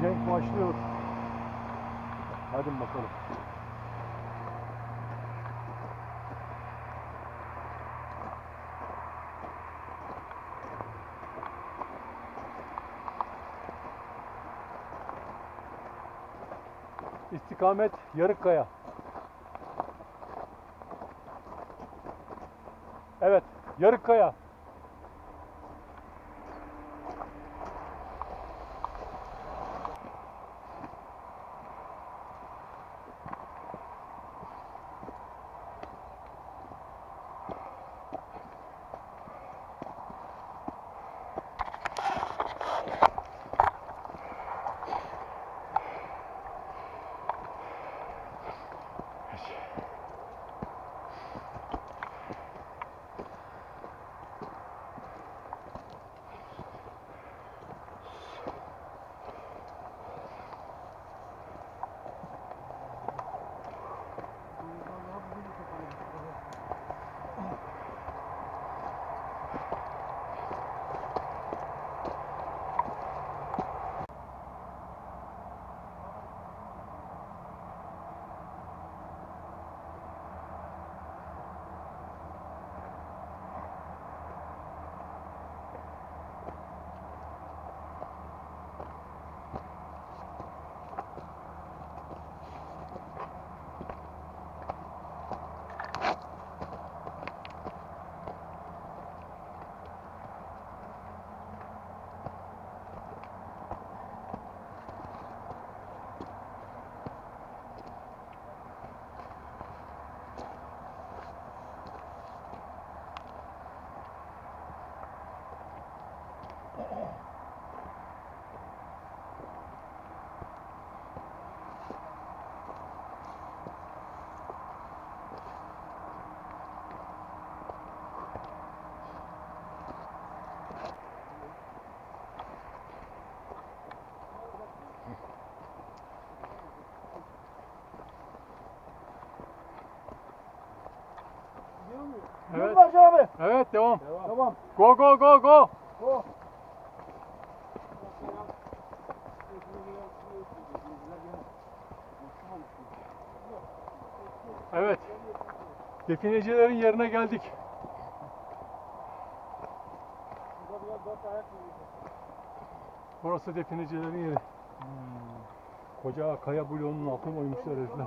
Cenk başlıyor. Hadi bakalım. İstikamet Yarıkkaya. Evet, Yarıkkaya. Evet. Barcan abi. Evet, devam. Tamam. Go go go go. Go. Evet. Definecilerin yerine geldik. Burası definecilerin yeri. Koca kaya bloğunun altına koymuşlar herifler.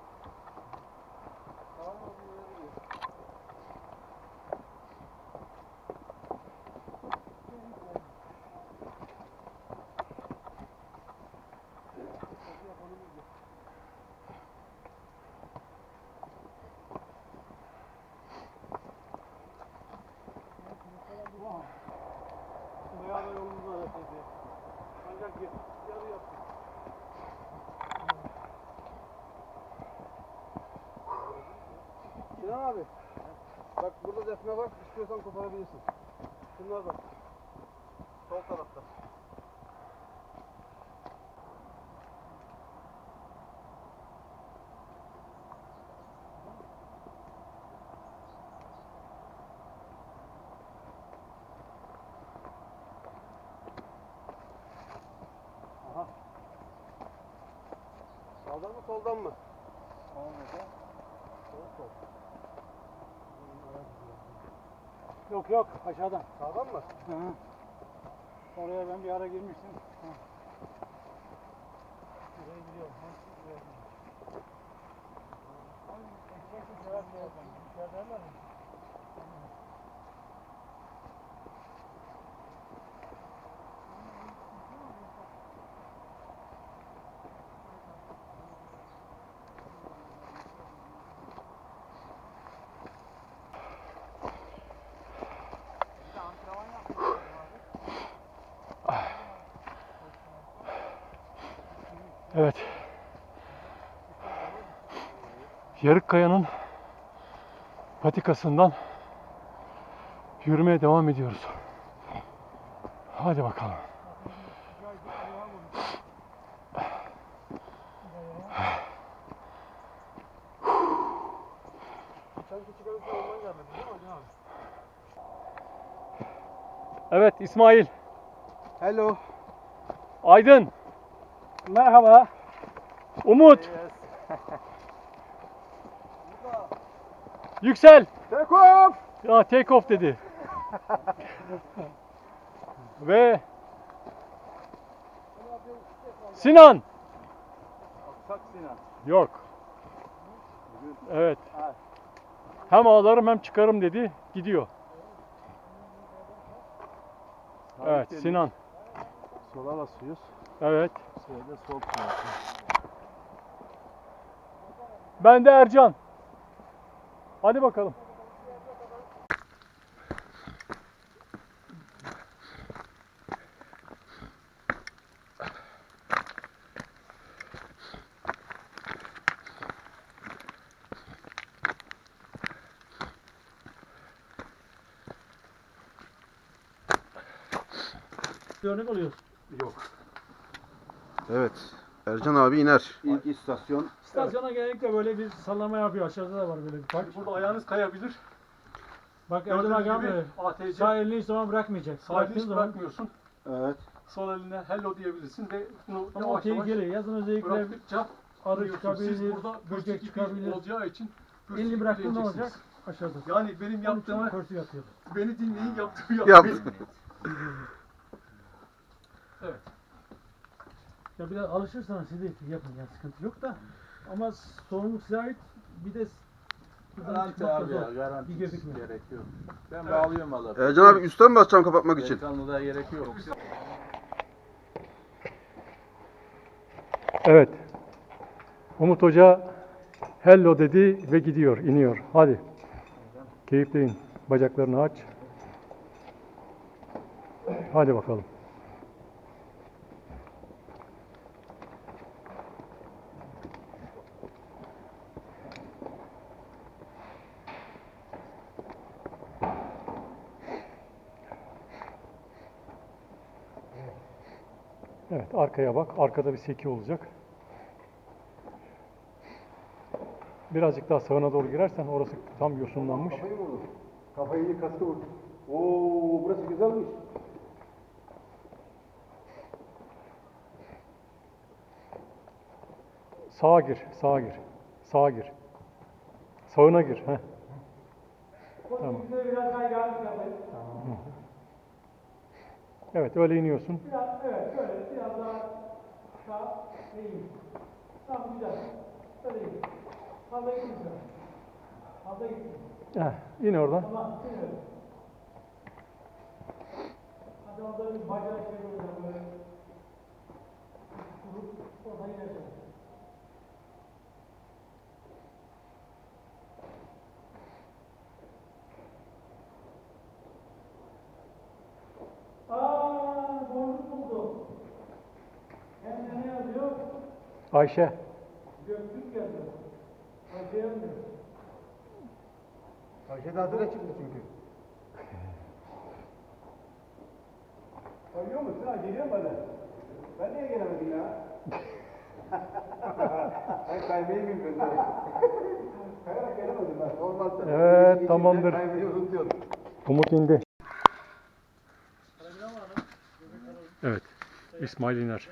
Sağdan mı soldan mı? Soldan. Sol sol. Yok yok aşağıdan. Sağdan mı? Hı hı. Oraya ben bir ara girmiştim. Hı. Oraya gidiyorum. Ha, oraya gidiyorum. Ay, ekmek de sever bir yerden. Bir Evet. Yarıkkaya'nın patikasından yürümeye devam ediyoruz. Hadi bakalım. Evet İsmail. Hello. Aydın. Merhaba. Umut. Yüksel. Take off. Ya take off dedi. Ve Sinan. Sak Sinan. Yok. Evet. Hem ağlarım hem çıkarım dedi. Gidiyor. Evet Sinan. Sola basıyoruz. Evet. Şeyde sol kulak. Ben de Ercan. Hadi bakalım. Örnek oluyoruz. Evet. Ercan abi iner. İlk istasyon. İstasyona genellikle böyle bir sallama yapıyor. Aşağıda da var böyle bir park. Burada ayağınız kayabilir. Bak Erdem Gördüğünüz gibi böyle. ATC Sağ elini hiç zaman bırakmayacak. sağ elini Bıraktığın hiç zaman bırakmıyorsun. Evet. Sol eline hello diyebilirsin ve bunu ama o yavaş yavaş tehlikeli. Yazın özellikle bıraktıkça arı Biliyorsunuz, Siz çıkabilir, burada böcek böcek çıkabilir. olacağı için Elini bıraktığında ne bileceksiniz. olacak? Aşağıda. Yani benim yaptığımı Pörsü yatıyor. beni dinleyin yaptığımı Yap. yapmayın. evet. Ya biraz alışırsanız siz de yapın yani sıkıntı yok da. Ama sorumluluk size ait. Bir de buradan Garanti çıkmak da abi ya, zor. garanti Bir mi? gerek yok. Ben bağlıyorum valla. Ercan abi üstten basacağım kapatmak için. Delikanlıda gerek yok. Evet. Umut Hoca hello dedi ve gidiyor, iniyor. Hadi. Keyifleyin. Bacaklarını aç. Hadi bakalım. Arkaya bak. Arkada bir seki olacak. Birazcık daha sağına doğru girersen orası tam yosunlanmış. Kafayı vurdu. Kafayı iyi kastı vurdu. Oo burası güzelmiş. Sağa gir, sağa gir. Sağa gir. Sağına gir. Heh. Tamam. Biraz daha yardım yapayım. Evet, öyle iniyorsun. Biraz, evet şöyle biraz daha sağ eğim. Tamam güzel. Böyle eğim. Fazla gitmiyor. Fazla gitmiyor. Heh, in oradan. Tamam, orada bir bacağı şey böyle. Kurup oradan inersin. Aa, boncuk buldum. Hem de ne yazıyor? Ayşe. Göktürk yazıyor. Ayşe yazmıyor. Ayşe de adına çıktı çünkü. Kayıyor musun ha? Geliyor mu bana? Ben niye gelemedim ya? Ben kaymayı bilmiyorum. Kayarak gelemedim ben. Olmazsa. Evet, tamamdır. Kaymayı unutuyorum. Umut indi. Evet, İsmail iner.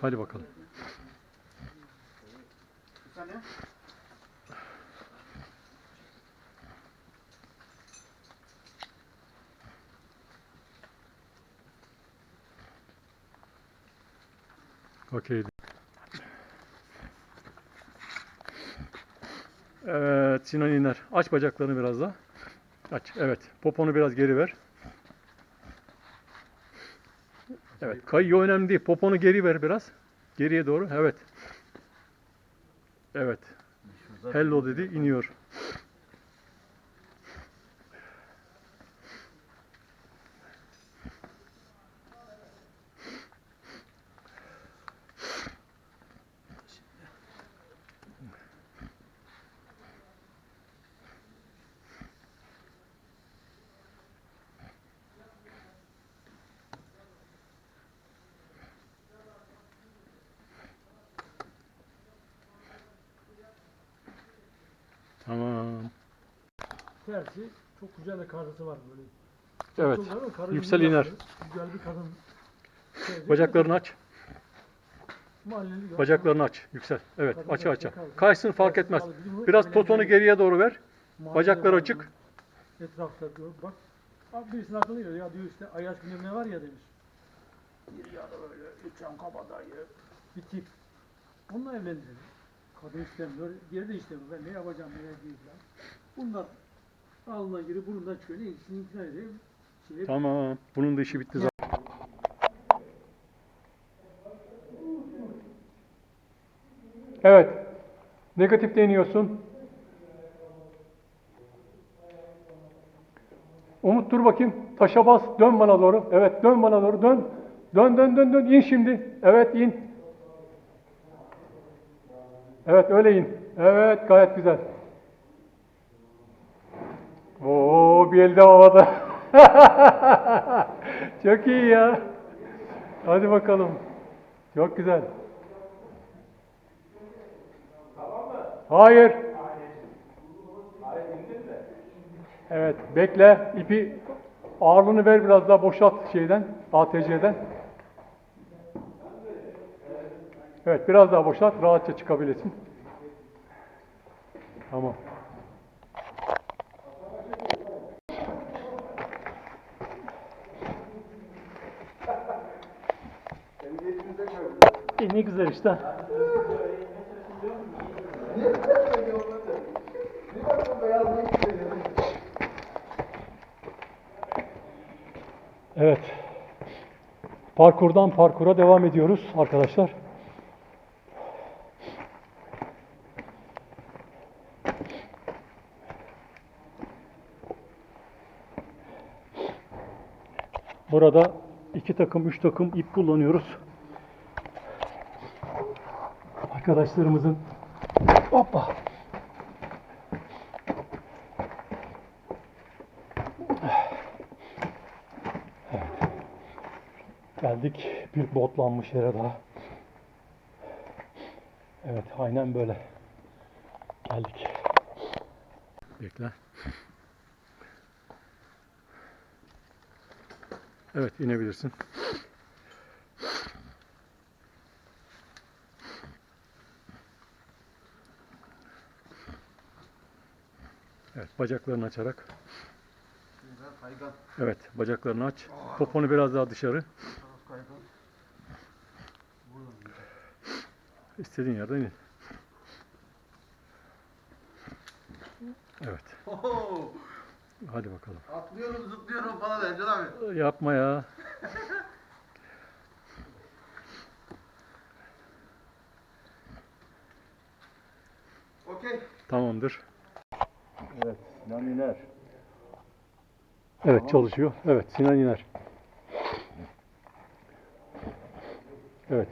Hadi bakalım. Okey. Evet, Sinan iner. Aç bacaklarını biraz daha. Aç. Evet. Poponu biraz geri ver. Evet. Kayıyor önemli değil. Poponu geri ver biraz. Geriye doğru. Evet. Evet. Hello dedi. iniyor. Tamam. Tersi Çok güzel de karısı var böyle. Evet. Var Yüksel iner. Güzel bir kadın. Bacaklarını aç. Bacaklarını aç. Yüksel. Evet. Kadın Aça aça. Kaysın fark etmez. Biraz öyle totonu geriye doğru ver. var açık. Etrafta diyor. Bak. Abi birisinin aklına geliyor ya diyor işte Ayaş bilmem ne var ya demiş. Bir ya da böyle üçen kabadayı. Bir tip. Onunla evlendi. Kadın istemiyor. Geri de istemiyor. Ben ne yapacağım ne değil. Bunlar alnına girip burnundan çıkıyor. Ne ikisini imtina ediyor. Şeye, Tamam. Bunun da işi bitti zaten. Evet. Negatifte iniyorsun. Umut dur bakayım. Taşa bas. Dön bana doğru. Evet dön bana doğru. Dön. Dön dön dön dön. İn şimdi. Evet in. Evet öyle in. Evet gayet güzel. Oo bir elde havada. Çok iyi ya. Hadi bakalım. Çok güzel. Hayır. Evet, bekle. İpi ağırlığını ver biraz daha boşalt şeyden, ATC'den. Evet, biraz daha boşalt, rahatça çıkabilirsin. Tamam. E, ne güzel işte. Evet. Parkurdan parkura devam ediyoruz arkadaşlar. Burada iki takım, üç takım ip kullanıyoruz. Arkadaşlarımızın hoppa Geldik bir botlanmış yere daha. Evet aynen böyle. Geldik. Bekle. Evet inebilirsin. Bacaklarını açarak. Evet bacaklarını aç. Poponu biraz daha dışarı. İstediğin yerden in. Evet. Oho! Hadi bakalım. Atlıyorum zıplıyorum falan Ercan abi. Yapma ya. Okey. Tamamdır. Evet. Sinan iner. Evet çalışıyor. Evet Sinan iner. Evet.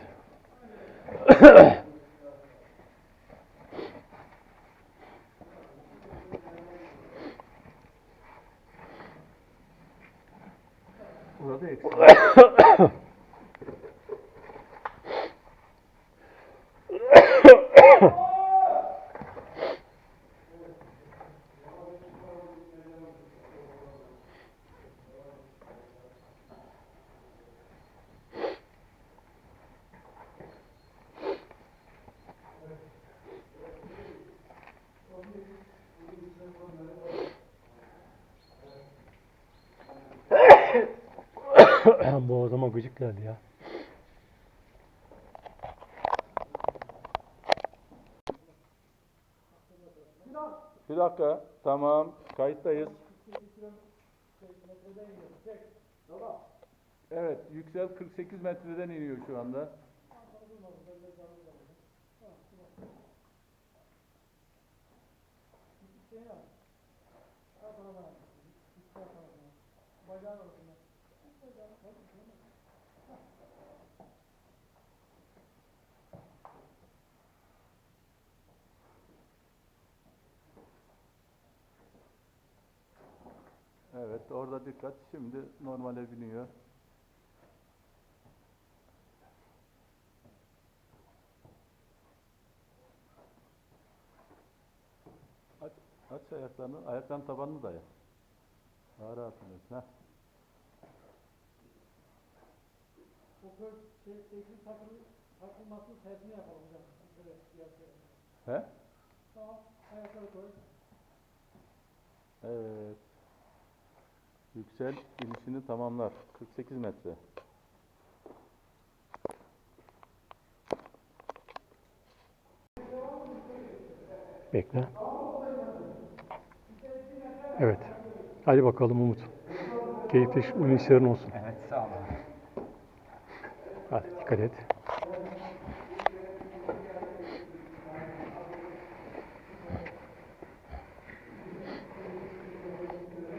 Burada eksik. Boğazıma gıcık geldi ya. Bir dakika. Tamam. Kayıttayız. Evet. Yüksel 48 metreden iniyor şu anda. Evet. Orada dikkat. Şimdi normale biniyor. Aç, aç ayaklarını. Ayaklarının tabanını daya. Daha rahat ha. O kör şey, teknik takım, takılmasının tersini yapalım hocam. Böyle yapalım. He? Tamam. Ayakları koy. Evet. Yüksel inişini tamamlar. 48 metre. Bekle. Evet. Hadi bakalım Umut. Keyifli inişlerin olsun. Evet sağ olun. Hadi dikkat et.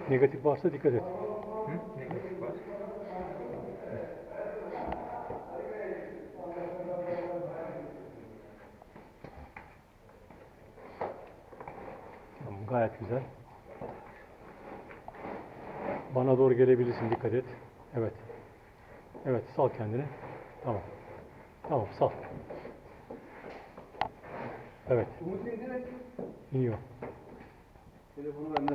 Negatif varsa dikkat et. Negatif var. Tamam, gayet güzel. Bana doğru gelebilirsin, dikkat et. Evet. Evet, sal kendini. Tamam. Tamam, sal. Evet, Umut indi mi? iniyor. Telefonu bende.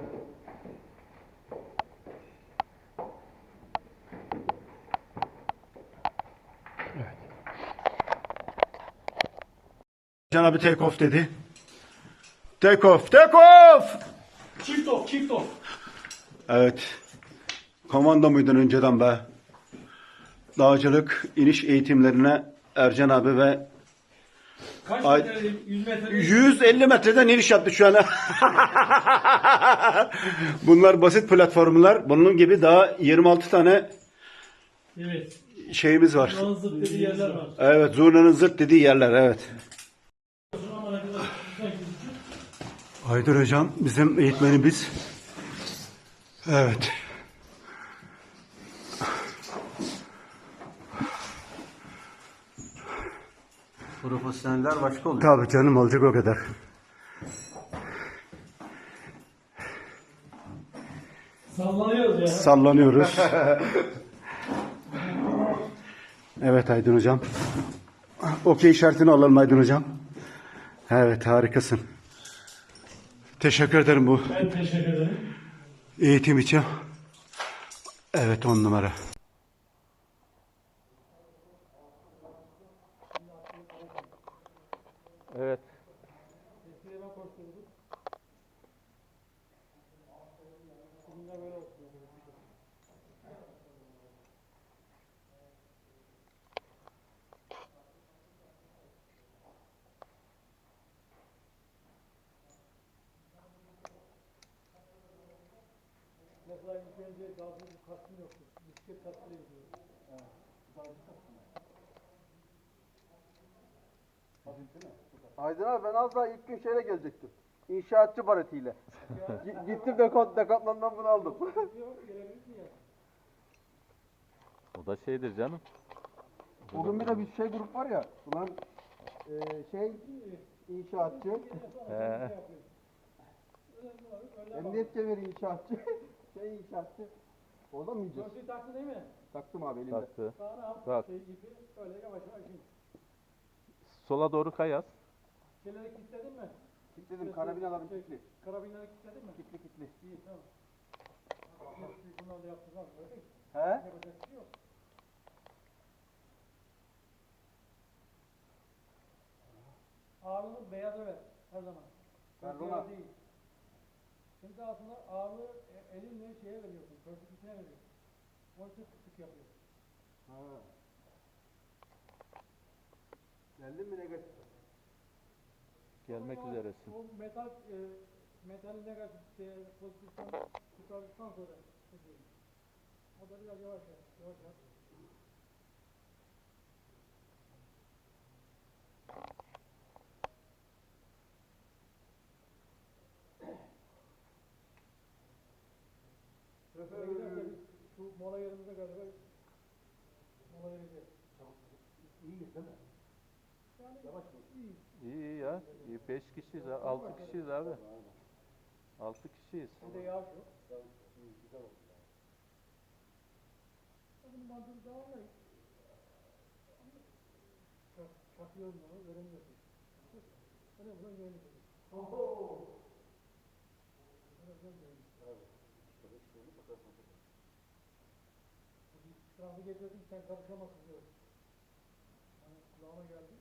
Evet. Can abi take off dedi. Take off, take off! Çift of, çift of. Evet. Komando muydun önceden be? Dağcılık iniş eğitimlerine Ercan abi ve Kaç Ay- metre? 100 metre. 150 metreden iniş yaptı şu an. Bunlar basit platformlar. Bunun gibi daha 26 tane Evet. şeyimiz var. Yalnız zıt dediği yerler var. Evet, zurnanın zırt dediği yerler, evet. Ama ne kadar güzel gözüküyor. Haydar hocam bizim eğitmenimiz. Evet. Profesyoneller başka oluyor. Tabii canım olacak o kadar. Sallanıyoruz ya. Sallanıyoruz. evet Aydın hocam. Okey işaretini alalım Aydın hocam. Evet harikasın. Teşekkür ederim bu Ben teşekkür ederim. eğitim için. Evet on numara. İlk önce gazlı bir kastım yoktu. Bisiklet kastıyla gidiyor. Aydın abi ben az daha ilk gün şeyle gelecektim. İnşaatçı baretiyle. Gi- Gittim dekot, dekatlandan bunu aldım. O da şeydir canım. Bugün bir de bir şey grup var ya. Ulan eee şey inşaatçı. Emniyet kemeri inşaatçı. şey mı yiyeceğiz? Gözlüğü taktı değil mi? Taktım abi elimde. Taktı. Sağına al. Şey ipi böyle yavaş yavaş in. Sola doğru kayas. Şeyleri kilitledin mi? Kilitledim karabinalarım kilitli. Karabinleri kilitledin mi? Kilitli kilitli. İyi tamam. Bunlar da mi? He? Yapacak bir şey yok. Ağırlığı beyaza ver her zaman. Ver Beyaz buna. değil. Şimdi aslında ağırlığı e, elinle şeye veriyorsun, köşk içine veriyorsun. Onun için tık tık yapıyor. Ha. Geldin mi negatif? Gelmek üzeresin. O metal, e, metal negatif şeye, pozitiften çıkardıktan sonra çekiyorum. O da biraz yavaş yap, yavaş yap. Şöyle giderse biz şu mola yerimize galiba mola vereceğiz. İyiyiz değil mi? Yani yavaş İyiyiz. İyi iyi ya. İyi 5 kişiyiz. 6 kişiyiz abi. 6 kişiyiz. Bir de yağış yok. Bunun mantığı daha ne? Çak, çakıyorum bunu, veremiyorsun. Hani buradan görünüyor. Oho! Sınavı getirdim sen karışamazsın diyor. Hani kulağıma geldi.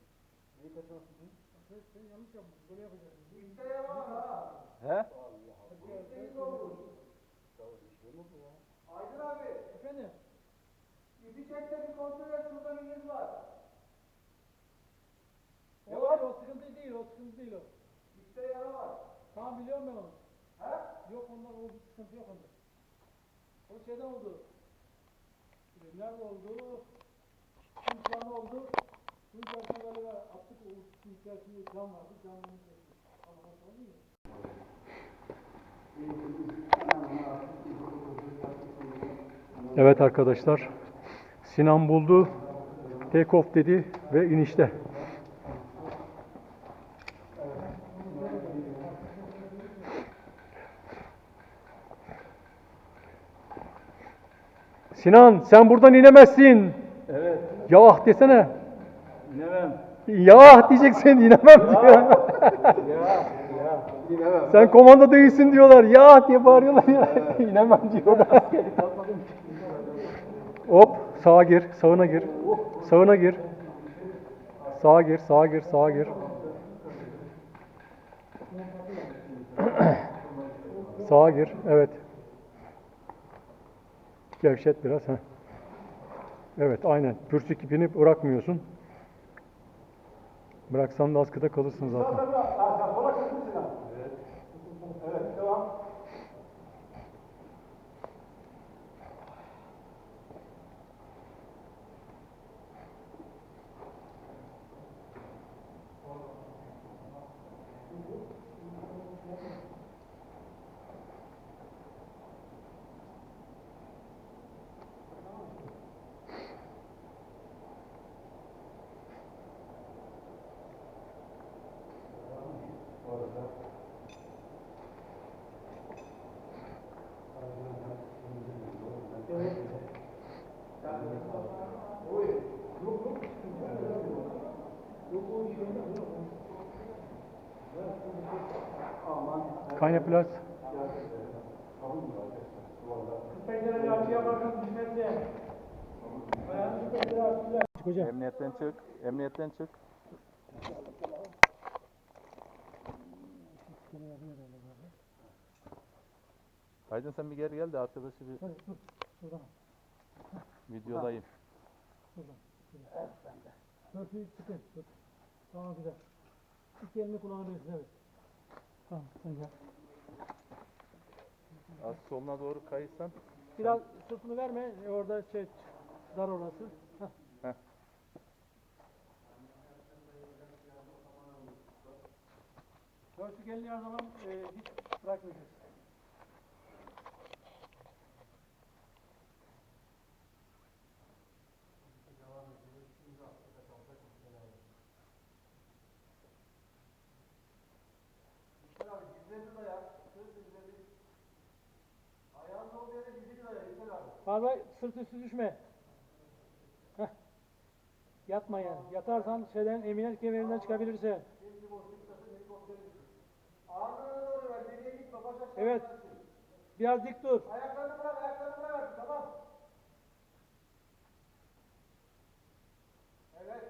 Neyi kaçamazsın diyor? Sen, sen yanlış yapmışsın. Böyle yapacaksın. He? Aydın abi, Efendim? ipi çekte bir kontrol et, şurada bir iz var. O var o sıkıntı değil o sıkıntı değil o. İşte yara var. Tamam biliyorum ben onu. He? Yok onlar o bir sıkıntı yok onda. O şeyden oldu. Nerede oldu? Kumsağında oldu. Bunun içerisinde galiba attık o içerisinde cam vardı. Camını kestik. Ama o sorun değil. Evet arkadaşlar. Sinan buldu. Take off dedi ve inişte. Sinan sen buradan inemezsin. Evet. Yah desene. İnemem. Yah diyeceksin inemem diyor. Ya. Ya. İnemem. Sen komanda değilsin diyorlar. Ya diye bağırıyorlar ya. İnemem diyorlar. Hop sağa gir, sağına gir. Sağına gir. Sağa gir, sağa gir, sağa gir. sağa gir, evet. Gevşet biraz. Heh. Evet, aynen. Pürsük ipini bırakmıyorsun. Bıraksan da askıda kalırsın zaten. Pencereye açtılar. Hocam. Emniyetten çık. Emniyetten çık. Aydın sen bir geri gel de arkadaşı bir Dur dur. Şuradan. videolayayım. Şuradan. Şuradan. Dörtüyü çıkın. Dur. Tamam güzel. İki elini kulağına dönsün evet. Tamam sen gel. Az soluna doğru kayırsan. Biraz sırtını verme. Orada şey dar orası. Heh. Heh. Her zaman e, hiç bırakmayacağız. Fazla sırt üstü düşme. Heh. Yatma yani. Yatarsan şeyden emniyet kemerinden çıkabilirsin. Evet. Biraz dik dur. Ayaklarını bırak, ayaklarını bırak, tamam. Evet.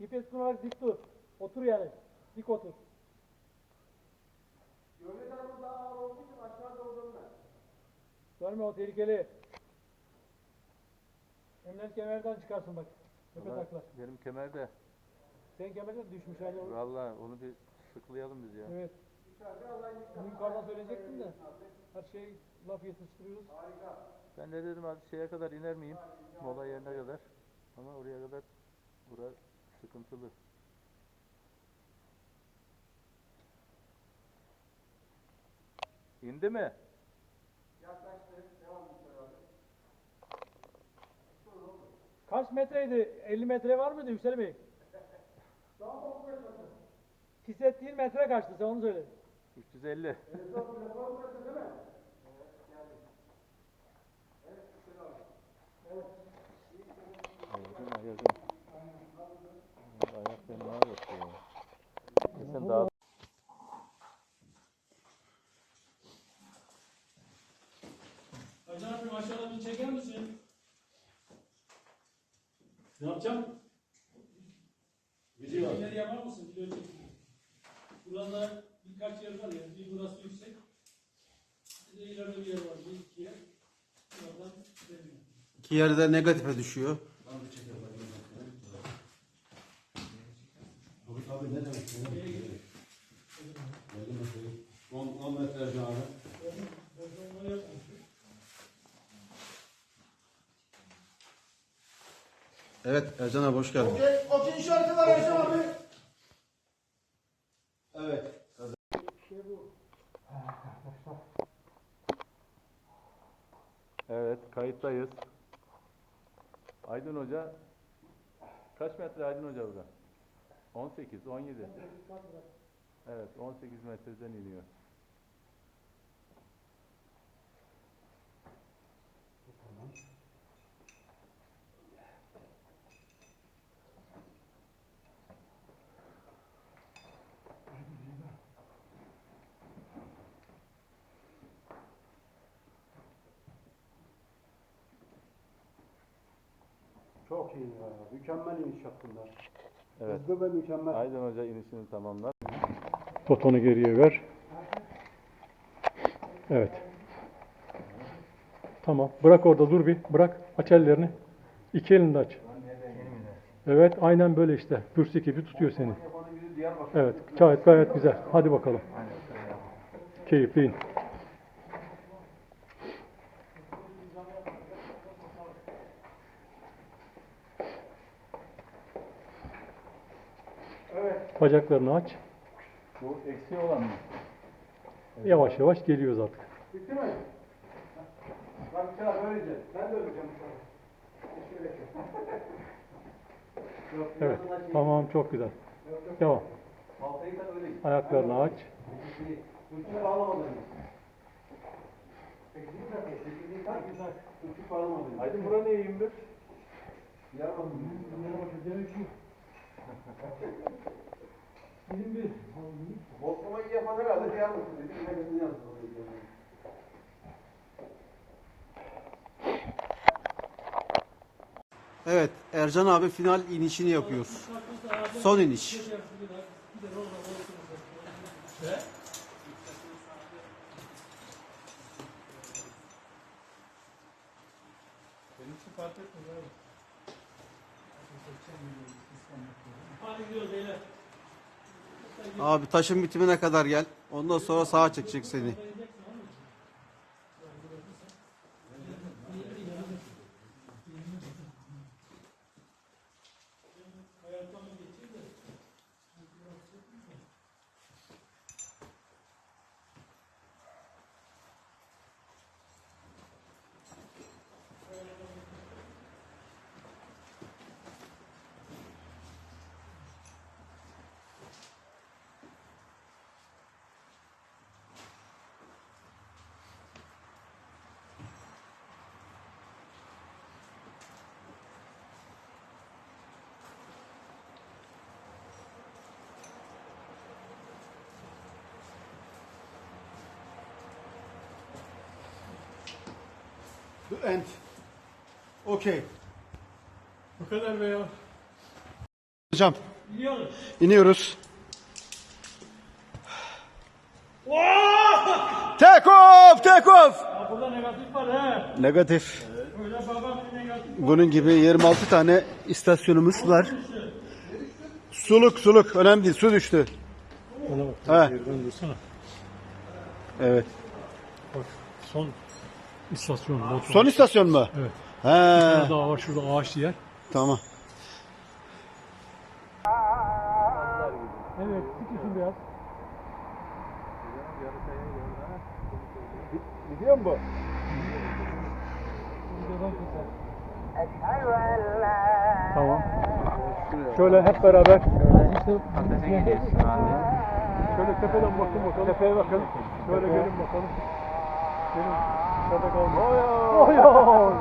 İpe tutunarak dik dur. Otur yani. Dik otur. Gövde tarafı daha ağır olduğu için aşağı doğru dönme. Görme o tehlikeli. Emniyet kemerden çıkarsın bak. Tepe Ulan takla. Benim kemerde. Senin kemerden düşmüş hani. o- Vallahi onu bir sıklayalım biz ya. Evet. Bunu yukarıdan söyleyecektim de. Her şey laf yetiştiriyoruz. Ben de dedim hadi şeye kadar iner miyim? Mola yerine kadar. Ama oraya kadar bura sıkıntılı. İndi mi? Kaç metreydi? 50 metre var mıydı Yüksel Bey? Hissettiğin metre kaçtı sen onu söyle. 350. Ayakın ayakın. Ayak fena yok ya. Sen daha aşağıda bir çeker misin? Ne yapacağım? Video. Çekimleri yapar mısın? Video çekimi. Burada birkaç yer var ya. Bir burası yüksek. Bir de ileride bir yer var. Bir iki yer. Buradan deniyor. İki yerde negatife düşüyor. Abi ne demek? 10 10 metre abi. Onu yapmış. Evet Ercan abi hoş geldin. Okey, okey işareti var Ercan abi. Evet. Evet, kayıttayız. Aydın Hoca, kaç metre Aydın Hoca burada? 18, 17. Evet, 18 metreden iniyor. Çok iyi ya. Mükemmel iniş yaptılar. Evet. Hızlı ve mükemmel. Aydın Hoca inişini tamamlar. Totonu geriye ver. Evet. Tamam. Bırak orada dur bir. Bırak. Aç ellerini. İki elini de aç. Evet. Aynen böyle işte. Bürsi gibi tutuyor seni. Evet. Gayet gayet güzel. Hadi bakalım. Keyifli in. Bacaklarını aç. Bu eksi olan mı? Yavaş yavaş geliyoruz artık. Bitti mi? Bak çağır böylece. Ben de öleceğim. Evet. Tamam çok güzel. Devam. Ayaklarını aç. Üçünü bağlamadın. Bir dakika. Sekizliği kaç? Üçü bağlamadın. Aydın bura ne 21? Yaramadım. Bozkama iyi yapan herhalde diğer mısın dedi. Yine bizim yazdı. Evet Ercan abi final inişini yapıyor. Son iniş. Benim için fark etmiyor abi. Hadi gidiyoruz beyler. Abi taşın bitimine kadar gel. Ondan sonra sağa çekecek seni. The end. Okey. Bu kadar be ya. Hocam Gidiyoruz. iniyoruz. Take off, take off. Ya burada negatif var he. Negatif. Öyle baba negatif. Bunun gibi 26 tane istasyonumuz var. Suluk suluk önemli değil su düştü. Ona bak. He. Evet. Bak son istasyon. motor. Son istasyon mu? Evet. He. Daha var şurada ağaçlı yer. Tamam. Evet. Sıkıyorsun biraz. Gidiyor mu bu? Tamam. Şöyle hep beraber. Şöyle tepeden bakın bakalım. Tepeye bakın. Şöyle gelin bakalım. Gelin. Dışarıda kalma. Oy oy.